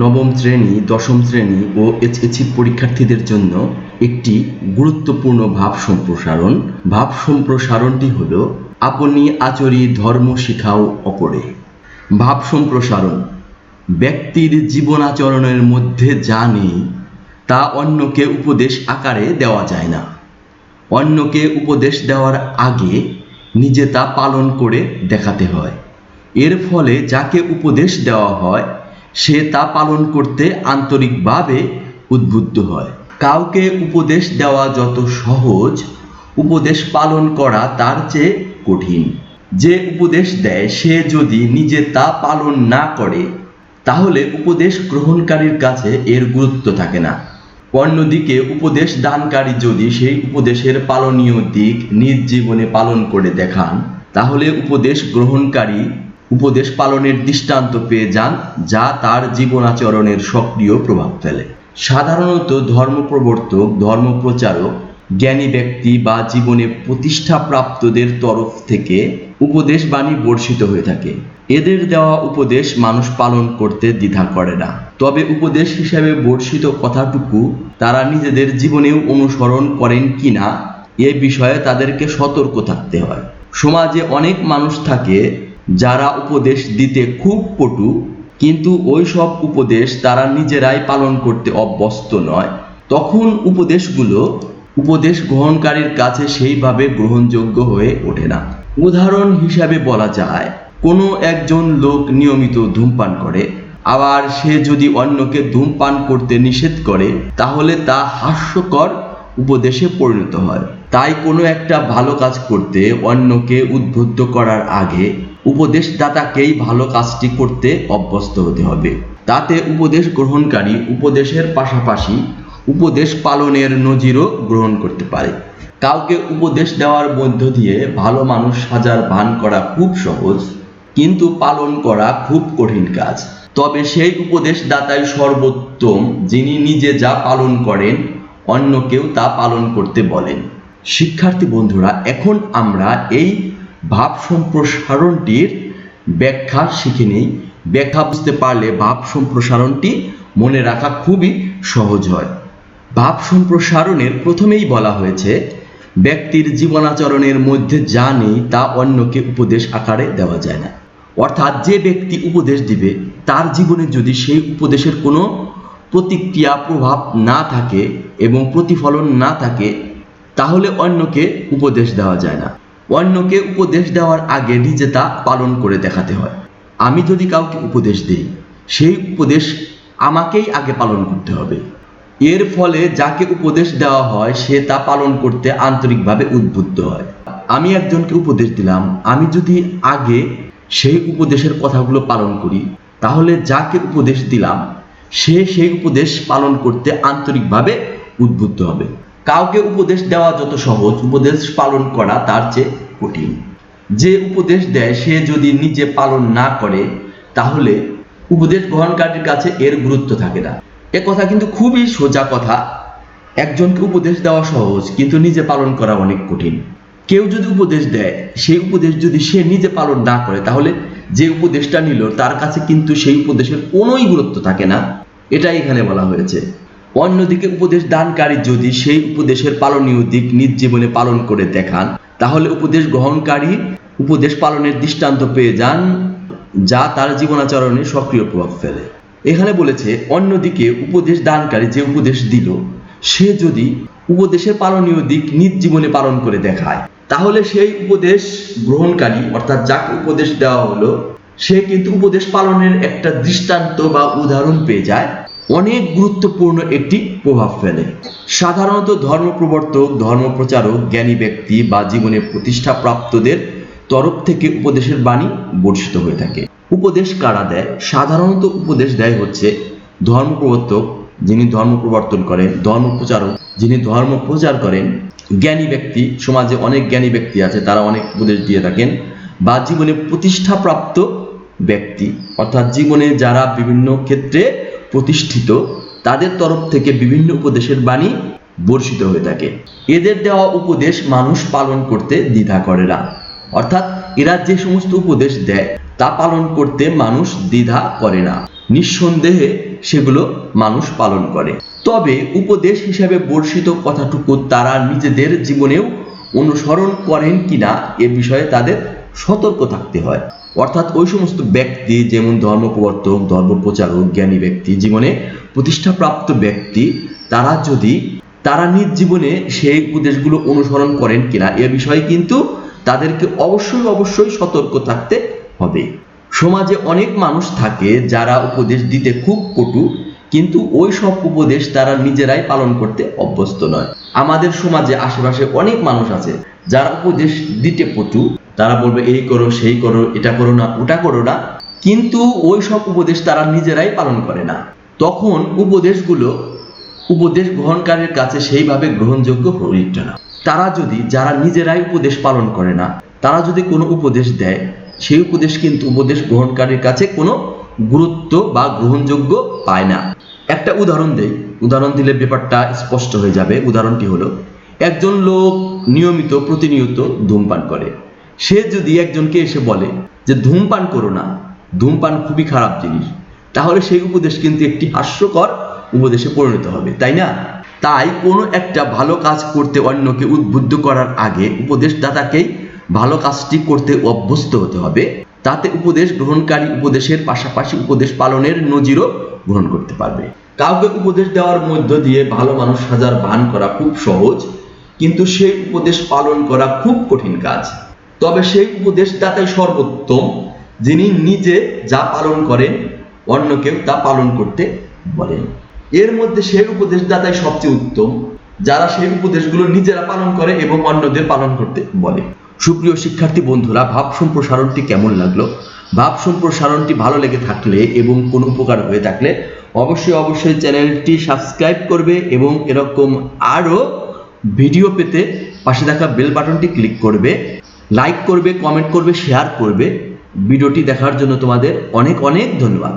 নবম শ্রেণি, দশম শ্রেণি ও এইচএসসি পরীক্ষার্থীদের জন্য একটি গুরুত্বপূর্ণ ভাব সম্প্রসারণ। ভাব সম্প্রসারণটি হল আপনি আচরি ধর্ম শিখাও অপরে। ভাব সম্প্রসারণ, ব্যক্তির জীবনাচরণের মধ্যে যা নেই, তা অন্যকে উপদেশ আকারে দেওয়া যায় না। অন্যকে উপদেশ দেওয়ার আগে নিজে তা পালন করে দেখাতে হয়। এর ফলে যাকে উপদেশ দেওয়া হয় সে তা পালন করতে আন্তরিকভাবে উদ্বুদ্ধ হয়। কাউকে উপদেশ দেওয়া যত সহজ, উপদেশ পালন করা তার চেয়ে কঠিন। যে উপদেশ দেয়, সে যদি নিজে তা পালন না করে, তাহলে উপদেশ গ্রহণকারীর কাছে এর গুরুত্ব থাকে না। অন্যদিকে, উপদেশ দানকারী যদি সেই উপদেশের পালনীয় দিক নিজ জীবনে পালন করে দেখান, তাহলে উপদেশ গ্রহণকারী উপদেশ পালনের দৃষ্টান্ত পেয়ে যান, যা তার জীবনাচরণের সক্রিয় প্রভাব ফেলে। সাধারণত ধর্মপ্রবর্তক, ধর্মপ্রচারক, জ্ঞানী ব্যক্তি বা জীবনে প্রতিষ্ঠাপ্রাপ্তদের তরফ থেকে উপদেশ বাণী বর্ষিত হয়ে থাকে। এদের দেওয়া উপদেশ মানুষ পালন করতে দ্বিধা করে না। তবে উপদেশ হিসেবে বর্ষিত কথাটুকু তারা নিজেদের জীবনেও অনুসরণ করেন কিনা এ বিষয়ে তাদেরকে সতর্ক থাকতে হয়। সমাজে অনেক মানুষ থাকে যারা উপদেশ দিতে খুব পটু, কিন্তু ওই সব উপদেশ তারা নিজেরাই পালন করতে অভ্যস্ত নয়। তখন উপদেশগুলো উপদেশ গ্রহণকারীর কাছে সেইভাবে গ্রহণযোগ্য হয়ে ওঠে না। উদাহরণ হিসাবে বলা যায়, কোনো একজন লোক নিয়মিত ধূমপান করে, আবার সে যদি অন্যকে ধূমপান করতে নিষেধ করে, তাহলে তা হাস্যকর উপদেশে পরিণত হয়। তাই কোনো একটা ভালো কাজ করতে অন্যকে উদ্বুদ্ধ করার আগে উপদেশদাতাকেই ভালো কাজটি করতে অভ্যস্ত হতে হবে। তাতে উপদেশ গ্রহণকারী উপদেশের পাশাপাশি উপদেশ পালনের নজিরও গ্রহণ করতে পারে। কাউকে উপদেশ দেওয়ার মধ্য দিয়ে ভালো মানুষ সাজার ভান করা খুব সহজ, কিন্তু পালন করা খুব কঠিন কাজ। তবে সেই উপদেশদাতাই সর্বোত্তম, যিনি নিজে যা পালন করেন অন্যকেও তা পালন করতে বলেন। শিক্ষার্থী বন্ধুরা, এখন আমরা এই ভাব সম্প্রসারণটির ব্যাখ্যা শিখে নেই। ব্যাখ্যা বুঝতে পারলে ভাব সম্প্রসারণটি মনে রাখা খুবই সহজ হয়। ভাব সম্প্রসারণের প্রথমেই বলা হয়েছে, ব্যক্তির জীবনাচরণের মধ্যে যা নেই তা অন্যকে উপদেশ আকারে দেওয়া যায় না। অর্থাৎ যে ব্যক্তি উপদেশ দিবে, তার জীবনে যদি সেই উপদেশের কোনো প্রতিক্রিয়া, প্রভাব না থাকে এবং প্রতিফলন না থাকে, তাহলে অন্যকে উপদেশ দেওয়া যায় না। অন্যকে উপদেশ দেওয়ার আগে নিজে তা পালন করে দেখাতে হয়। আমি যদি কাউকে উপদেশ দিই, সেই উপদেশ আমাকেই আগে পালন করতে হবে। এর ফলে যাকে উপদেশ দেওয়া হয়, সে তা পালন করতে আন্তরিকভাবে উদ্বুদ্ধ হয়। আমি একজনকে উপদেশ দিলাম, আমি যদি আগে সেই উপদেশের কথাগুলো পালন করি, তাহলে যাকে উপদেশ দিলাম, সে সেই উপদেশ পালন করতে আন্তরিকভাবে উদ্বুদ্ধ হবে। কাউকে উপদেশ দেওয়া যত সহজ, উপদেশ পালন করা তার চেয়ে কঠিন। যে উপদেশ দেয়, সে যদি নিজে পালন না করে, তাহলে উপদেশ গ্রহণকারীর কাছে এর গুরুত্ব থাকে না। এ কথা কিন্তু খুবই সোজা কথা। একজনকে উপদেশ দেওয়া সহজ, কিন্তু নিজে পালন করা অনেক কঠিন। কেউ যদি উপদেশ দেয়, সেই উপদেশ যদি সে নিজে পালন না করে, তাহলে যে উপদেশটা নিল, তার কাছে কিন্তু সেই উপদেশের কোনোই গুরুত্ব থাকে না। এটাই এখানে বলা হয়েছে। অন্যদিকে উপদেশ দানকারী যদি সেই উপদেশের পালনীয় দিক নিজ জীবনে পালন করে দেখান তাহলে উপদেশ গ্রহণকারী উপদেশ পালনের দৃষ্টান্ত পেয়ে যান, যা তার জীবনাচরণে সক্রিয় প্রভাব ফেলে। এখানে বলেছে, অন্যদিকে উপদেশ দানকারী যে উপদেশ দিল, সে যদি উপদেশের পালনীয় দিক নিজ জীবনে পালন করে দেখায়, তাহলে সেই উপদেশ গ্রহণকারী, অর্থাৎ যাকে উপদেশ দেওয়া হলো, সে কিন্তু উপদেশ পালনের একটা দৃষ্টান্ত বা উদাহরণ পেয়ে যায়। অনেক গুরুত্বপূর্ণ একটি প্রভাব ফেলে। সাধারণত ধর্ম প্রবর্তক, ধর্ম প্রচারক, জ্ঞানী ব্যক্তি বা জীবনে প্রতিষ্ঠাপ্রাপ্তদের তরফ থেকে উপদেশের বাণী বর্ষিত হয়ে থাকে। উপদেশ কারা দেয়? সাধারণত উপদেশ দেয় হচ্ছে ধর্ম প্রবর্তক যিনি ধর্ম প্রবর্তন করেন, ধর্ম প্রচারক যিনি ধর্ম প্রচার করেন। জ্ঞানী ব্যক্তি, সমাজে অনেক জ্ঞানী ব্যক্তি আছে, তারা অনেক উপদেশ দিয়ে থাকেন। বা জীবনে প্রতিষ্ঠাপ্রাপ্ত ব্যক্তি, অর্থাৎ জীবনে যারা বিভিন্ন ক্ষেত্রে প্রতিষ্ঠিত, তাদের তরফ থেকে বিভিন্ন উপদেশের বাণী বর্ষিত হয়ে থাকে। এদের দেওয়া উপদেশ মানুষ পালন করতে দ্বিধা করে না। অর্থাৎ এরা যে সমস্ত উপদেশ দেয়, তা পালন করতে মানুষ দ্বিধা করে না। নিঃসন্দেহে সেগুলো মানুষ পালন করে। তবে উপদেশ হিসাবে বর্ষিত কথাটুকু তারা নিজেদের জীবনেও অনুসরণ করেন কিনা এ বিষয়ে তাদের সতর্ক থাকতে হয়। অর্থাৎ ওই সমস্ত ব্যক্তি, যেমন ধর্ম প্রবর্তক, ধর্ম প্রচারক, জ্ঞানী ব্যক্তি, জীবনে প্রতিষ্ঠাপ্রাপ্ত ব্যক্তি, তারা যদি, তারা নিজ জীবনে সেই উপদেশগুলো অনুসরণ করেন কিনা, এ বিষয়ে কিন্তু তাদেরকে অবশ্যই অবশ্যই সতর্ক থাকতে হবে। সমাজে অনেক মানুষ থাকে যারা উপদেশ দিতে খুব কটু, কিন্তু ওই সব উপদেশ তারা নিজেরাই পালন করতে অভ্যস্ত নয়। আমাদের সমাজে আশেপাশে অনেক মানুষ আছে যারা উপদেশ দিতে পটু তারা বলবে, এই করো, সেই করো, এটা করো না, ওটা করো না। কিন্তু ওই সব উপদেশ তারা নিজেরাই পালন করে না। তখন উপদেশগুলো উপদেশ গ্রহণকারীর কাছে সেইভাবে গ্রহণযোগ্য হয়ে উঠে না। তারা যদি, যারা নিজেরাই উপদেশ পালন করে না, তারা যদি কোনো উপদেশ দেয়, সেই উপদেশ কিন্তু উপদেশ গ্রহণকারীর কাছে কোনো গুরুত্ব বা গ্রহণযোগ্য পায় না। একটা উদাহরণ দেই। উদাহরণ দিলে ব্যাপারটা স্পষ্ট হয়ে যাবে। উদাহরণটি হলো, একজন লোক নিয়মিত, প্রতিনিয়ত ধূমপান করে। সে যদি একজনকে এসে বলে যে, ধূমপান করো না, ধূমপান খুবই খারাপ জিনিস, তাহলে সেই উপদেশ কিন্তু একটি হাস্যকর উপদেশে পরিণত হবে, তাই না? তাই কোনো একটা ভালো কাজ করতে অন্যকে উদ্বুদ্ধ করার আগে উপদেশদাতাকেই ভালো কাজটি করতে অভ্যস্ত হতে হবে। তাতে উপদেশ গ্রহণকারী উপদেশের পাশাপাশি উপদেশ পালনের নজিরও গ্রহণ করতে পারবে। কাউকে উপদেশ দেওয়ার মধ্য দিয়ে ভালো মানুষ সাজার ভান করা খুব সহজ, কিন্তু সেই উপদেশ পালন করা খুব কঠিন কাজ। তবে সেই উপদেশদাতাই সর্বোত্তম, যিনি নিজে যা পালন করেন অন্যকেও তা পালন করতে বলেন। এর মধ্যে সেই উপদেশদাতাই সবচেয়ে উত্তম, যারা সেই উপদেশগুলো নিজেরা পালন করে এবং অন্যদের পালন করতে বলে। সুপ্রিয় শিক্ষার্থী বন্ধুরা, ভাব সম্প্রসারণটি কেমন লাগল? ভাব সম্প্রসারণটি ভালো লেগে থাকলে এবং কোনো উপকার হয়ে থাকলে অবশ্যই অবশ্যই চ্যানেলটি সাবস্ক্রাইব করবে এবং এরকম আরও ভিডিও পেতে পাশে থাকা বেল বাটনটি ক্লিক করবে। লাইক করবে কমেন্ট করবে শেয়ার করবে। ভিডিওটি দেখার জন্য তোমাদের অনেক অনেক ধন্যবাদ।